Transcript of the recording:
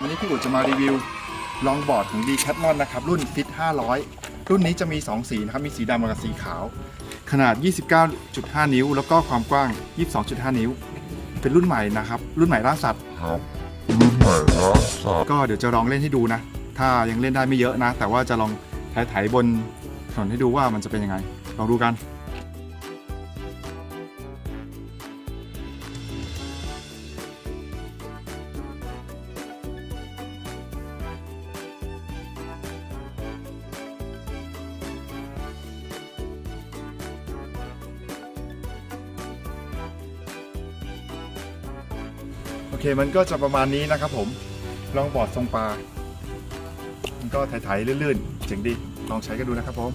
นี้พี่อุ๋จะมารีวิวลองบอร์ดของ d c a t l o n นะครับ รุ่น Fit 500 รุ่นนี้จะมี 2 สีนะครับ มีสีดำกับสีขาว ขนาด 29.5 นิ้ว แล้วก็ความกว้าง 22.5 นิ้ว เป็นรุ่นใหม่นะครับ รุ่นใหม่ล่าสัตว์ครับรุ่นใหม่ล่าสัตว์ก็เดี๋ยวจะลองเล่นให้ดูนะ ถ้ายังเล่นได้ไม่เยอะนะ แต่ว่าจะลองถ่ายๆบนถนนให้ดูว่ามันจะเป็นยังไงลองดูกัน เคมันก็จะประมาณนี้นะครับผมลองบอร์ดทรงปลา มันก็ไถๆลื่นๆเจ๋งดี ลองใช้กันดูนะครับผม